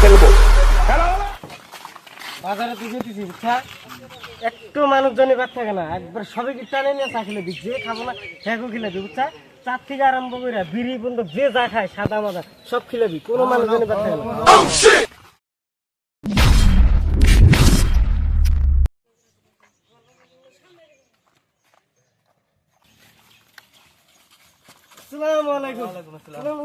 খেলব বাজারে তুই যেতেছি বুঝছা? একটু মানুষজনই বাদ থাকে না। একবার সবাই কি টানে নিয়ে চা খেলে দিই যে খাব না হ্যাঁ খেলে দিই বুঝছা? চার থেকে আরম্ভ করে বিড়ি পর্যন্ত যে যা খায় সাদা মাদা সব খেলে দিই কোনো মানুষজনই বাদ থাকে না। আসসালামু আলাইকুম। আসসালামু।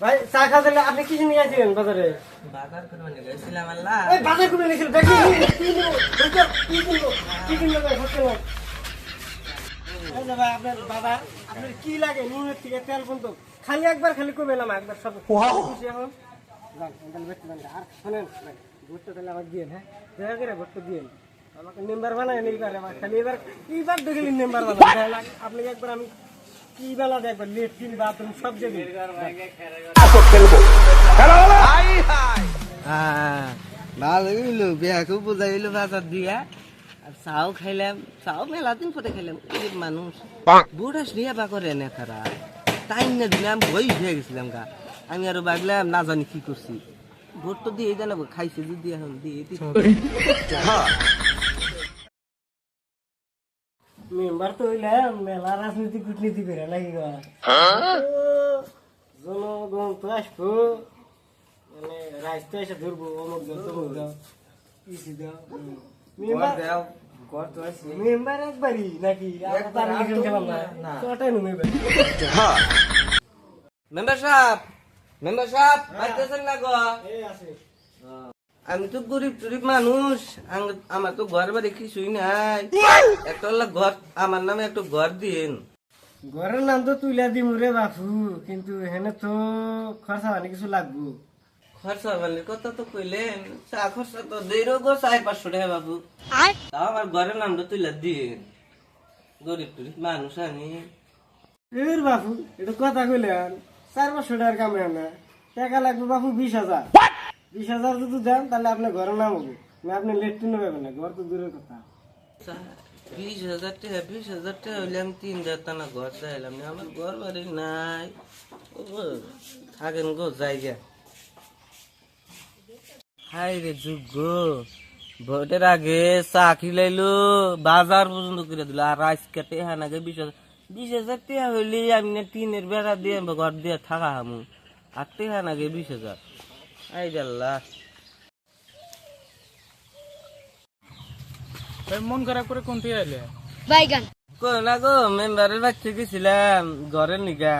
ভাই চা খা দিলে আপনি কি নিয়ে আসছিলেন বাজারে বাজার করব না গেছিলাম আল্লাহ এই বাজার করে নিয়েছিল দেখি কি নিবো ওইটা কি কিনবো কি কিনবো ভাই হচ্ছে না এই যে ভাই আপনার বাবা আপনার কি লাগে নুনের থেকে তেল পর্যন্ত খালি একবার খালি কমে এলাম একবার সব খুশি এখন যাক, তাহলে বেচতে পারেন। আর শোনেন ভাই, ভোটটা তাহলে আমাকে দিয়েন হ্যাঁ দয়া করে ভোটটা দিয়েন আমাকে মেম্বার বানায় এইবার আমার খালি এবার এইবার দেখলি মেম্বার বানায় আপনি একবার আমি কি বেলা দেখবেন লেট্রিন বাথরুম সব দেবেন খেলব খেলা হ্যাঁ ভালো হইল বিয়া খুব বাজার দিয়া। আর চাও খাইলাম চাও মেলা দিন পরে খাইলাম এই মানুষ। বুড়া শুয়ে বা করে না তারা তাই না দিলে আমি ভয় হয়ে গেছিলাম গা। আমি আরও ভাবলাম না জানি কি করছি। ভোট তো দিয়ে জানাব খাইছে যদি এখন দিয়ে। মেম্বার তো হইলে মেলা রাজনীতি কূটনীতি করে নাকি গো? জনগণ তো আসব। মানে রাস্তা এসে ধরবো অমুক দাও তমুক দাও ইসি দাও মেম্বার মেম্বার একবারই নাকি? গেলাম না। কটাই নো। মেম্বার মেম্বার সাহেব মেম্বার সাহেব পাইতেছেন না গো? এই আছে। আমি তো গরিব টরিব মানুষ। আমার তো ঘর বাড়ি কিছুই নাই। একটা ঘর আমার নামে একটু ঘর দিন ঘরের নাম তো তুইলা দিম রে বাপু কিন্তু হেনে তো খরচা মানে কিছু লাগবো। খরচা মানে কত তো কইলেন চা খরচা তো দেই গো চার পাঁচশো টাকা বাবু তাও আমার ঘরের নামটা তুইলা দিন গরিব টরিব মানুষ আমি। এর বাপু এটা কথা কইলেন চার বছর টাকার কামে না টাকা লাগবে বাপু বিশ হাজার। বিশ হাজার যদি দেন তাহলে আপনার ঘরে নাম হবে না আপনি লেট্রিনও পাবেন না ঘর তো দূরের কথা চা- বিশ হাজার টাকা বিশ হাজার টাকা হইলে আমি তিন হাজার টানা ঘর চাইলাম না আমার ঘর বাড়ি নাই ও থাকেন গো জায়গা হাই রে যুগ ভোটের আগে চাকরি লাইলো বাজার পর্যন্ত করে দিল আর আজকে টেহা নাগে বিশ হাজার বিশ হাজার টেহা হইলে আমি না টিনের বেড়া দিয়ে ঘর দিয়ে থাকা হামু আর টেহা নাগে বিশ হাজার আই জাল্লা মন খারাপ করে কোন থেকে আইলে? বাইগান। কই গো মেম্বারের বাচ্চা গেছিলাম ঘরের নিগা।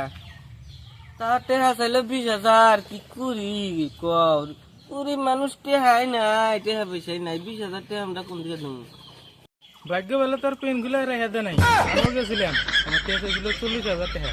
তার টেহা চাইলো বিশ হাজার। কি করি কর? পুরি মানুষ টেহাই নাই টেহা পয়সাই নাই। বিশ হাজার টেহা আমরা কোন দিকে দেবো? ভাগ্য ভালো তোর পেনগুলো রেখে দে নাই। গেছিলাম। আমার টেস্ট হয়েছিল চল্লিশ হাজার টাকা